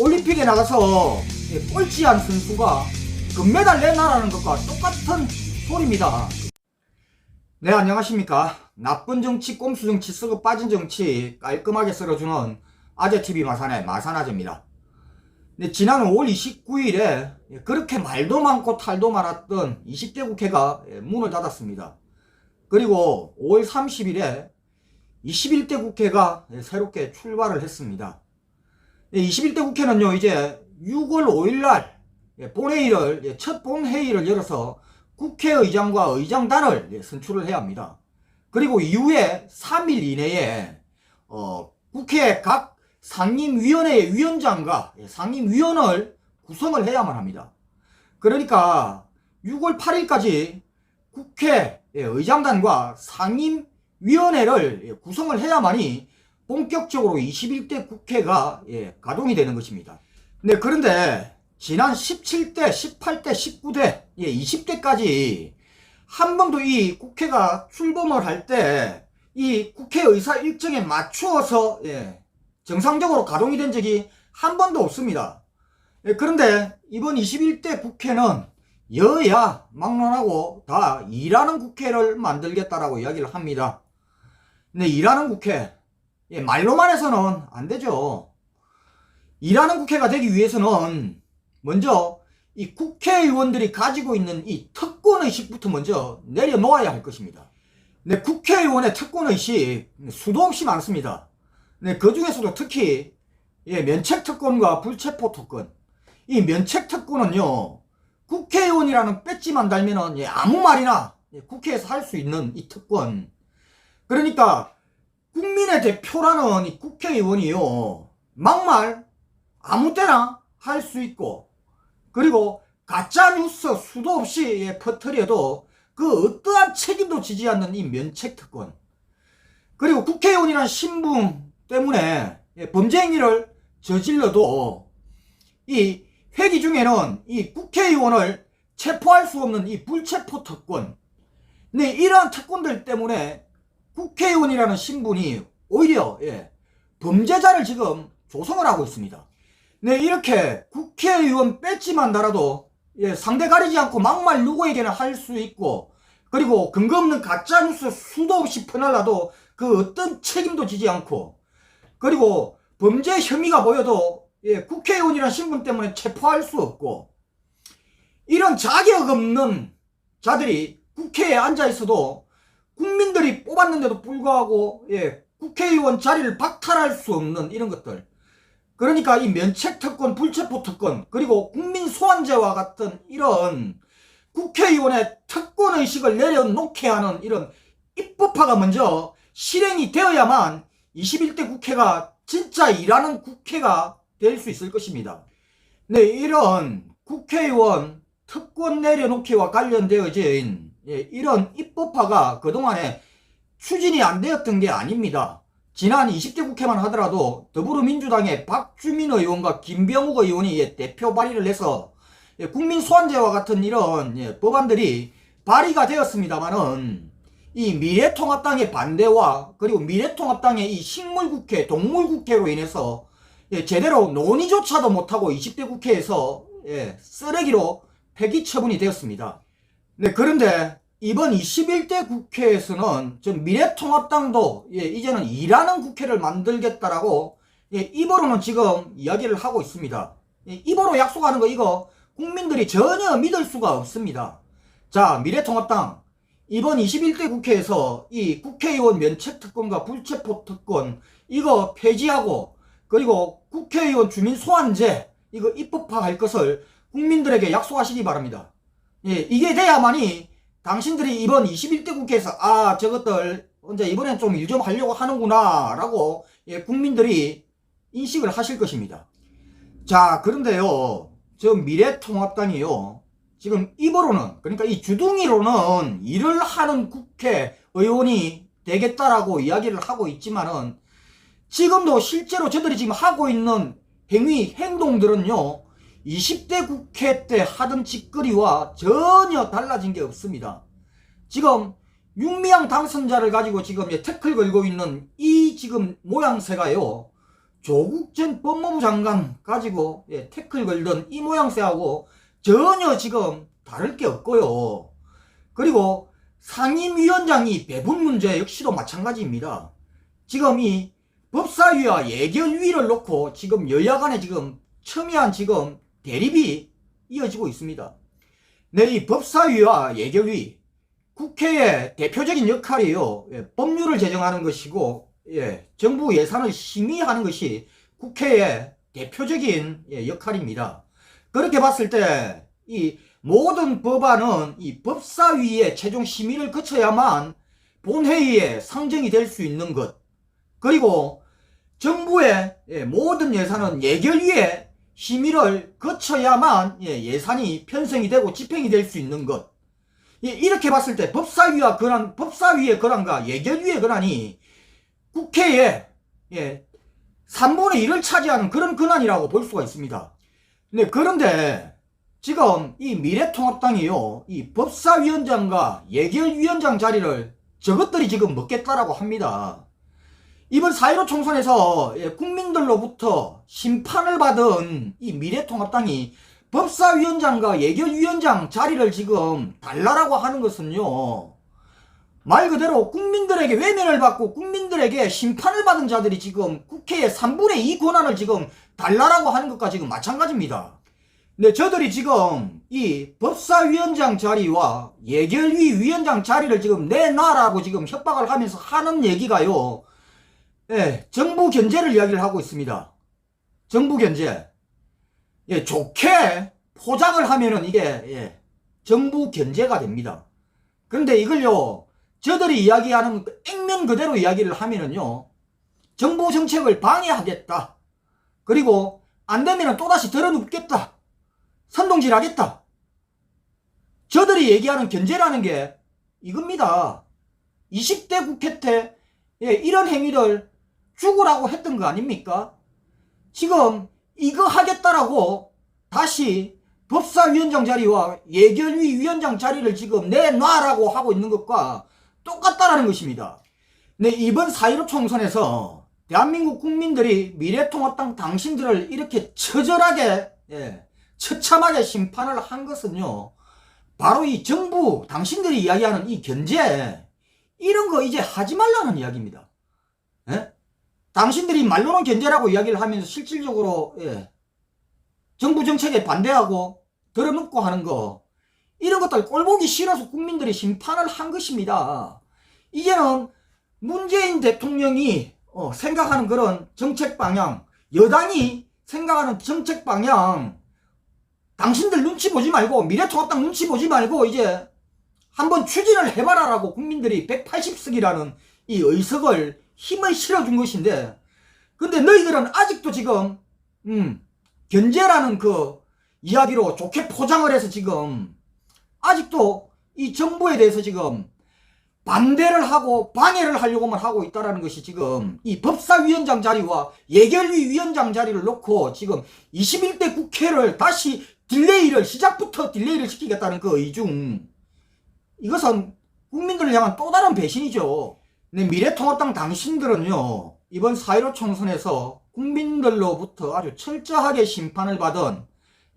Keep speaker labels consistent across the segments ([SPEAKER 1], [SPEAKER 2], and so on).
[SPEAKER 1] 올림픽에 나가서 예, 꼴찌한 선수가 금메달 내놔라는 것과 똑같은 소리입니다. 네, 안녕하십니까. 나쁜 정치, 꼼수 정치, 썩어 빠진 정치 깔끔하게 썰어주는 아재TV 마산의 마산아재입니다. 네, 지난 5월 29일에 그렇게 말도 많고 탈도 많았던 20대 국회가 예, 문을 닫았습니다. 그리고 5월 30일에 21대 국회가 예, 새롭게 출발을 했습니다. 21대 국회는요, 이제 6월 5일날 본회의를, 예, 첫 본회의를 열어서 국회의장과 의장단을 예, 선출을 해야 합니다. 그리고 이후에 3일 이내에, 어, 국회 각 상임위원회의 위원장과 예, 상임위원을 구성을 해야만 합니다. 그러니까 6월 8일까지 국회 예, 의장단과 상임위원회를 예, 구성을 해야만이 본격적으로 21대 국회가 예, 가동이 되는 것입니다. 네, 그런데 지난 17대, 18대, 19대, 예, 20대까지 한 번도 이 국회가 출범을 할 때 이 국회 의사 일정에 맞추어서 예, 정상적으로 가동이 된 적이 한 번도 없습니다. 예, 그런데 이번 21대 국회는 여야 막론하고 다 일하는 국회를 만들겠다라고 이야기를 합니다. 근데 일하는 국회, 예, 말로만 해서는 안 되죠. 일하는 국회가 되기 위해서는 먼저 이 국회의원들이 가지고 있는 이 특권의식부터 먼저 내려놓아야 할 것입니다. 네, 국회의원의 특권의식 수도 없이 많습니다. 네, 그 중에서도 특히 예, 면책 특권과 불체포 특권 이 면책 특권은요 국회의원이라는 배지만 달면은 예, 아무 말이나 예, 국회에서 할 수 있는 이 특권 그러니까 국민의 대표라는 이 국회의원이요. 막말 아무 때나 할 수 있고 그리고 가짜 뉴스 수도 없이 예, 퍼뜨려도 그 어떠한 책임도 지지 않는 이 면책 특권. 그리고 국회의원이라는 신분 때문에 예, 범죄 행위를 저질러도 이 회기 중에는 이 국회의원을 체포할 수 없는 이 불체포 특권. 네, 이러한 특권들 때문에 국회의원이라는 신분이 오히려 예, 범죄자를 지금 조성을 하고 있습니다. 네, 이렇게 국회의원 배지만 달아도 예, 상대 가리지 않고 막말 누구에게나 할 수 있고 그리고 근거 없는 가짜뉴스 수도 없이 퍼날라도 그 어떤 책임도 지지 않고 그리고 범죄 혐의가 보여도 예, 국회의원이라는 신분 때문에 체포할 수 없고 이런 자격 없는 자들이 국회에 앉아 있어도 국민들이 뽑았는데도 불구하고 예, 국회의원 자리를 박탈할 수 없는 이런 것들 그러니까 이 면책 특권, 불체포 특권, 그리고 국민 소환제와 같은 이런 국회의원의 특권 의식을 내려놓게 하는 이런 입법화가 먼저 실행이 되어야만 21대 국회가 진짜 일하는 국회가 될 수 있을 것입니다. 네, 이런 국회의원 특권 내려놓기와 관련되어진 예, 이런 입법화가 그동안에 추진이 안 되었던 게 아닙니다. 지난 20대 국회만 하더라도 더불어민주당의 박주민 의원과 김병욱 의원이 예, 대표 발의를 해서 예, 국민 소환제와 같은 이런 예, 법안들이 발의가 되었습니다만은 이 미래통합당의 반대와 그리고 미래통합당의 이 식물국회, 동물국회로 인해서 예, 제대로 논의조차도 못하고 20대 국회에서 예, 쓰레기로 폐기 처분이 되었습니다. 네, 그런데 이번 21대 국회에서는 저 미래통합당도 예, 이제는 일하는 국회를 만들겠다라고 예, 입으로는 지금 이야기를 하고 있습니다. 예, 입으로 약속하는 거 이거 국민들이 전혀 믿을 수가 없습니다. 자, 미래통합당 이번 21대 국회에서 이 국회의원 면책특권과 불체포특권 이거 폐지하고 그리고 국회의원 주민 소환제 이거 입법화할 것을 국민들에게 약속하시기 바랍니다. 예, 이게 돼야만이 당신들이 이번 21대 국회에서 아 저것들 언제 이번엔 좀 일 좀 하려고 하는구나 라고 예, 국민들이 인식을 하실 것입니다. 자 그런데요 저 미래통합당이요 지금 입으로는 그러니까 이 주둥이로는 일을 하는 국회의원이 되겠다라고 이야기를 하고 있지만은 지금도 실제로 저들이 지금 하고 있는 행위 행동들은요 20대 국회 때 하던 짓거리와 전혀 달라진 게 없습니다. 지금 윤미향 당선자를 가지고 지금 태클 걸고 있는 이 지금 모양새가요. 조국 전 법무부 장관 가지고 예, 태클 걸던 이 모양새하고 전혀 지금 다를 게 없고요. 그리고 상임위원장이 배분 문제 역시도 마찬가지입니다. 지금 이 법사위와 예결위를 놓고 지금 여야 간에 지금 첨예한 지금 대립이 이어지고 있습니다. 네, 이 법사위와 예결위, 국회의 대표적인 역할이요. 예, 법률을 제정하는 것이고, 예, 정부 예산을 심의하는 것이 국회의 대표적인 예, 역할입니다. 그렇게 봤을 때, 이 모든 법안은 이 법사위의 최종 심의를 거쳐야만 본회의에 상정이 될 수 있는 것. 그리고 정부의 예, 모든 예산은 예결위에 심의를 거쳐야만 예, 예산이 편성이 되고 집행이 될 수 있는 것. 예, 이렇게 봤을 때 법사위와 권한, 법사위의 권한과 예결위의 권한이 국회에 예, 3분의 1을 차지하는 그런 권한이라고 볼 수가 있습니다. 네, 그런데 지금 이 미래통합당이요, 이 법사위원장과 예결위원장 자리를 저것들이 지금 먹겠다라고 합니다. 이번 4.15 총선에서 예, 국민들로부터 심판을 받은 이 미래통합당이 법사위원장과 예결위원장 자리를 지금 달라라고 하는 것은요. 말 그대로 국민들에게 외면을 받고 국민들에게 심판을 받은 자들이 지금 국회의 3분의 2 권한을 지금 달라라고 하는 것과 지금 마찬가지입니다. 네, 저들이 지금 이 법사위원장 자리와 예결위 위원장 자리를 지금 내놔라고 지금 협박을 하면서 하는 얘기가요. 예, 정부 견제를 이야기를 하고 있습니다. 정부 견제. 예, 좋게 포장을 하면은 이게, 예, 정부 견제가 됩니다. 그런데 이걸요, 저들이 이야기하는 그 액면 그대로 이야기를 하면은요, 정부 정책을 방해하겠다. 그리고 안 되면은 또다시 들어눕겠다. 선동질 하겠다. 저들이 얘기하는 견제라는 게 이겁니다. 20대 국회 때 예, 이런 행위를 죽으라고 했던 거 아닙니까? 지금 이거 하겠다라고 다시 법사위원장 자리와 예결위 위원장 자리를 지금 내놔라고 하고 있는 것과 똑같다라는 것입니다. 네, 이번 4.15 총선에서 대한민국 국민들이 미래통합당 당신들을 이렇게 처절하게, 예, 처참하게 심판을 한 것은요, 바로 이 정부, 당신들이 이야기하는 이 견제, 이런 거 이제 하지 말라는 이야기입니다. 예? 당신들이 말로는 견제라고 이야기를 하면서 실질적으로 예, 정부 정책에 반대하고 들어눕고 하는 거 이런 것들 꼴보기 싫어서 국민들이 심판을 한 것입니다. 이제는 문재인 대통령이 어, 생각하는 그런 정책 방향, 여당이 생각하는 정책 방향, 당신들 눈치 보지 말고 미래통합당 눈치 보지 말고 이제 한번 추진을 해봐라라고 국민들이 180석이라는 이 의석을 힘을 실어준 것인데 근데 너희들은 아직도 지금 음, 견제라는 그 이야기로 좋게 포장을 해서 지금 아직도 이 정부에 대해서 지금 반대를 하고 방해를 하려고만 하고 있다라는 것이 지금 이 법사위원장 자리와 예결위 위원장 자리를 놓고 지금 21대 국회를 다시 딜레이를 시작부터 딜레이를 시키겠다는 그 의중 이것은 국민들을 향한 또 다른 배신이죠. 네, 미래통합당 당신들은요 이번 4.15 총선에서 국민들로부터 아주 철저하게 심판을 받은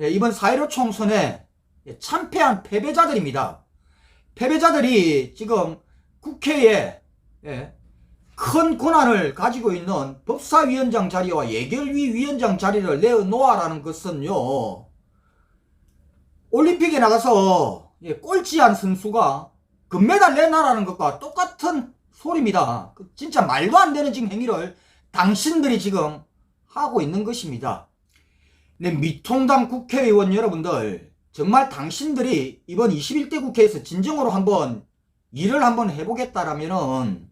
[SPEAKER 1] 예, 이번 4.15 총선에 참패한 패배자들입니다. 패배자들이 지금 국회에 예, 큰 권한을 가지고 있는 법사위원장 자리와 예결위 위원장 자리를 내어놓아라는 것은요 올림픽에 나가서 예, 꼴찌한 선수가 금메달 내놔라는 것과 똑같은 소리입니다. 그 진짜 말도 안 되는 지금 행위를 당신들이 지금 하고 있는 것입니다. 네, 미통당 국회의원 여러분들, 정말 당신들이 이번 21대 국회에서 진정으로 한번 일을 한번 해보겠다라면은,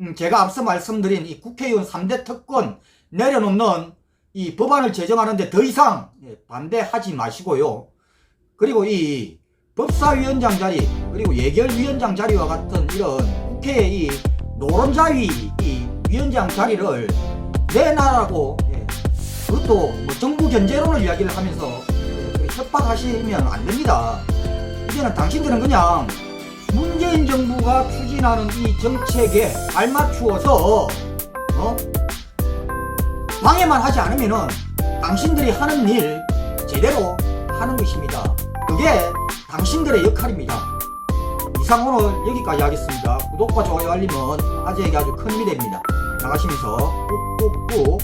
[SPEAKER 1] 음, 제가 앞서 말씀드린 이 국회의원 3대 특권 내려놓는 이 법안을 제정하는데 더 이상 예, 반대하지 마시고요. 그리고 이 법사위원장 자리, 그리고 예결위원장 자리와 같은 이런 국회의 이 노론자위 이 위원장 자리를 내놔라고 예, 그것도 뭐 정부 견제론을 이야기를 하면서 예, 협박하시면 안 됩니다. 이제는 당신들은 그냥 문재인 정부가 추진하는 이 정책에 발맞추어서 어? 방해만 하지 않으면은 당신들이 하는 일 제대로 하는 것입니다. 그게 당신들의 역할입니다. 오늘 여기까지 하겠습니다. 구독과 좋아요 알림은 아재에게 아주 큰 됩니다. 나가시면서 꾹꾹꾹